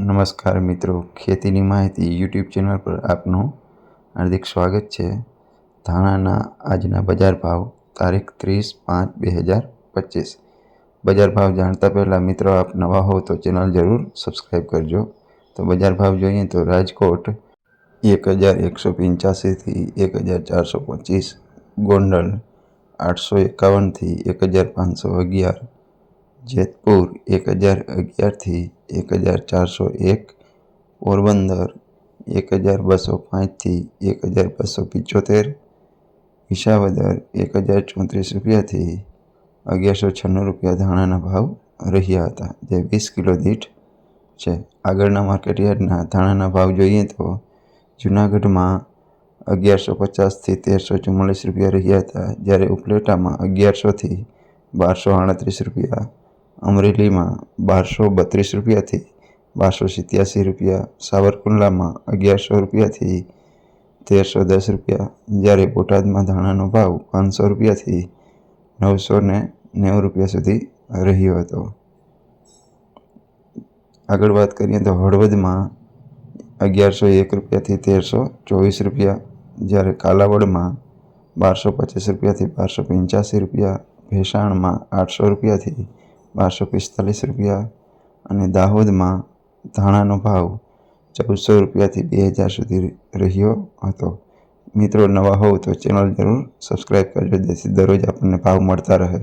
નમસ્કાર મિત્રો, ખેતીની માહિતી યુટ્યુબ ચેનલ પર આપનું હાર્દિક સ્વાગત છે. ધાણાના આજના બજાર ભાવ, તારીખ ત્રીસ પાંચ બે હજાર પચીસ. બજાર ભાવ જાણતા પહેલાં મિત્રો, આપ નવા હો તો ચેનલ જરૂર સબસ્ક્રાઈબ કરજો. તો બજાર ભાવ જોઈએ તો રાજકોટ એક હજાર એકસો પંચ્યાસીથી એક હજાર ચારસો પચીસ. ગોંડલ આઠસો એકાવનથી એક હજાર પાંચસો અગિયાર. જેતપુર એક હજાર અગિયારથી એક હજાર ચારસો એક, પોરબંદર એક હજાર બસો પાંચથી એક હજાર બસો પંચોતેર, વિસાવદર એક હજાર ચોત્રીસ રૂપિયાથી અગિયારસો છન્નું રૂપિયા ધાણાના ભાવ રહ્યા હતા. જે વીસ કિલો દીઠ છે. આગળના માર્કેટયાર્ડના ધાણાના ભાવ જોઈએ તો જૂનાગઢમાં અગિયારસો પચાસથી તેરસો ચુમ્માલીસ રૂપિયા રહ્યા હતા, જ્યારે ઉપલેટામાં અગિયારસોથી બારસો આડત્રીસ રૂપિયા અમરેલીમાં બારસો બત્રીસ રૂપિયાથી બારસો સિત્યાસી રૂપિયા, સાવરકુંડલામાં અગિયારસો રૂપિયાથી તેરસો દસ રૂપિયા, જ્યારે બોટાદમાં ધાણાનો ભાવ પાંચસો રૂપિયાથી નવસો ને નેવું રૂપિયા સુધી રહ્યો હતો. આગળ વાત કરીએ તો હળવદમાં અગિયારસો એક રૂપિયાથી તેરસો ચોવીસ રૂપિયા, જ્યારે કાલાવડમાં બારસો પચીસ રૂપિયાથી બારસો પંચ્યાસી રૂપિયા, ભેસાણમાં આઠસો રૂપિયાથી બારસો પિસ્તાલીસ રૂપિયા અને દાહોદમાં ધાણાનો ભાવ ચૌદસો રૂપિયાથી બે હજાર સુધી રહ્યો હતો. મિત્રો નવા હોવ તો ચેનલ જરૂર સબસ્ક્રાઈબ કરજો, જેથી દરરોજ આપણને ભાવ મળતા રહે.